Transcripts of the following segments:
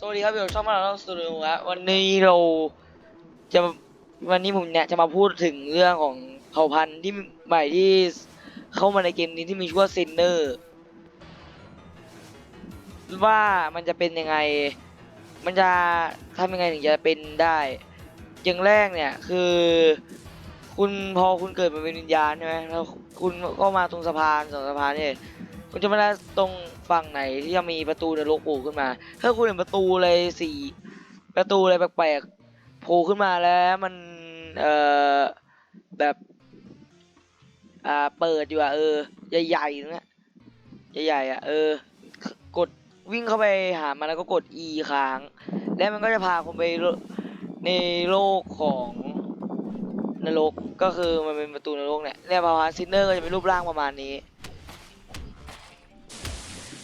สวัสดีครับอยู่ช่องมาเราสตูดิโอครับวันนี้เราจะวันนี้ผมเนี่ยจะมาพูดถึงเรื่องของเผ่าพันธุ์ที่ใหม่ที่เข้ามาในเกมนี้ที่มีชื่อว่าเซนเนอร์ว่ามันจะเป็นยังไง มันจะทำยังไงถึงจะเป็นได้อย่างแรกเนี่ยคือ คุณพอคุณเกิดมาเป็นวิญญาณใช่ไหมแล้วคุณก็มาตรงสะพานสองสะพานเนี่ยคุณจะมาตรง ฝั่งไหนที่จะมีประตูนรกโผล่ขึ้นมา ถ้าคุณเห็นประตูอะไรสี่ประตูอะไรแปลกๆโผล่ขึ้นมาแล้วมันเอ่อแบบอ่าเปิดอยู่อะเออใหญ่ๆตรงนี้ใหญ่ๆอะเออกดวิ่งเข้าไปหามันแล้วก็กด E ค้าง แล้วมันก็จะพาคุณไปในโลกของนรกก็คือมันเป็นประตูนรกเนี่ยเนี่ยประมาซินเนอร์ก็จะเป็นรูปร่างประมาณนี้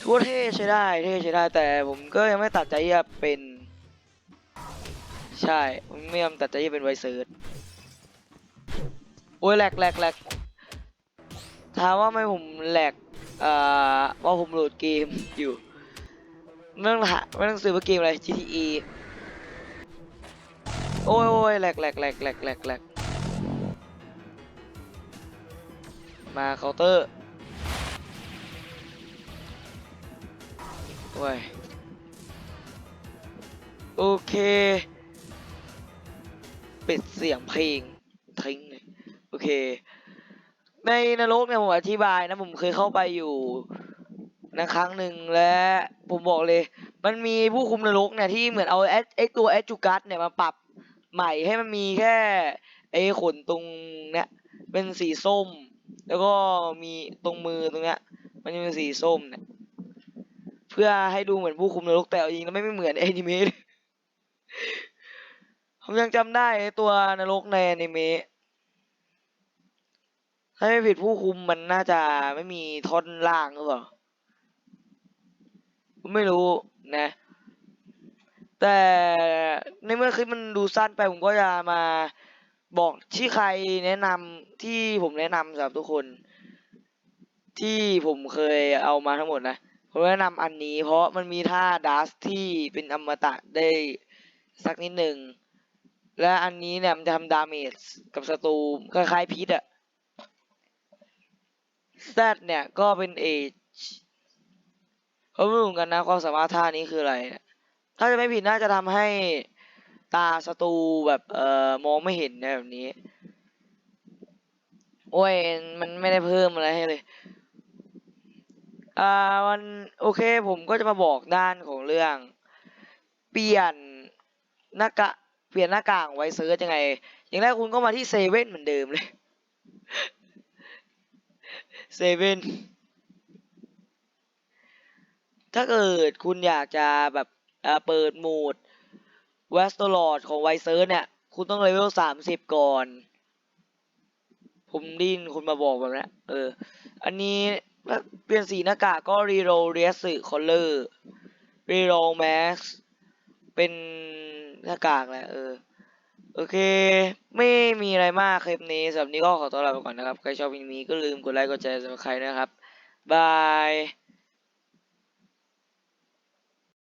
ถือว่าเท่ใช้ได้เท่ใช้ได้แต่ผมก็ยังไม่ตัดใจจะเป็นใช่ผมไม่ยอมตัดใจจะเป็นไวเซิร์ชโอ้ยแหลกแหลกแหลกถามว่าไม่ผมแหลกอ่าว่าผมโหลดเกมอยู่ไม่ต้องหาไม่ต้องซื้อเกมอะไร GTA โอ้ยโอ้ยแหลกแหลกแหลกแหลกแหลกแหลกมาเคาน์เตอร์ โอ้ยโอเค ปิดเสียงเพลงทิ้งเลยโอเค ในนรกเนี่ยผมอธิบายนะผมเคยเข้าไปอยู่นะครั้งหนึ่งและผมบอกเลย มันมีผู้คุมนรกเนี่ยที่เหมือนเอาแอไอตัวแอจูกัสเนี่ยมาปรับใหม่ให้มันมีแค่ไอขนตรงเนี้ยเป็นสีส้ม แล้วก็มีตรงมือตรงเนี้ยมันจะเป็นสีส้มเนี่ย เพื่อให้ดูเหมือนผู้คุมนรกแต่เอาจริงแล้วไม่ไม่เหมือนแอนิเมะเลยผมยังจำได้ตัวนรกในแอนิเมะถ้าไม่ผิดผู้คุมมันน่าจะไม่มีท่อนล่างหรือเปล่าผมไม่รู้นะ แต่ในเมื่อคลิปมันดูสั้นไปผมก็จะมาบอกที่ใครแนะนำที่ผมแนะนำสำหรับทุกคน ที่ผมเคยเอามาทั้งหมดนะ ผมแนะนำอันนี้ เพราะมันมีท่าดัสที่เป็นอมตะได้สักนิดหนึ่ง และอันนี้เนี่ยมันจะทำดาเมจกับศัตรูคล้ายๆพิษอะแซดเนี่ยก็เป็นเอจเขาไม่รู้กันนะความสามารถท่านี้คืออะไร ถ้าจะไม่ผิดน่าจะทำให้ตาศัตรูแบบเอ่อมองไม่เห็นนะแบบนี้ โอ้ยมันไม่ได้เพิ่มอะไรให้เลย อ่ามันโอเคผมก็จะมาบอกด้านของเรื่อง เปลี่ยนหน้ากากเปลี่ยนหน้ากากไว้เซิร์ชยังไง อย่างแรกคุณก็มาที่เซเว่นเหมือนเดิมเลยเซเว่นถ้าเกิดคุณอยากจะแบบเปิดโหมดเวสต์ลอดของไวเซิร์ชเนี่ย คุณต้องเลเวลสามสิบก่อน ผมดินคุณมาบอกแบบนี้เออ อันนี้ เปลี่ยนสีหน้ากากก็รีโรเรสคอลเลอร์รีโรแม็กซ์เป็นหน้ากากแหละเออ โอเค ไม่มีอะไรมากคลิปนี้สำหรับนี้ก็ขอตัวลาไปก่อนนะครับ ใครชอบวิดีโอนี้ก็ลืมกดไลค์กดแชร์สำหรับใครนะครับ บาย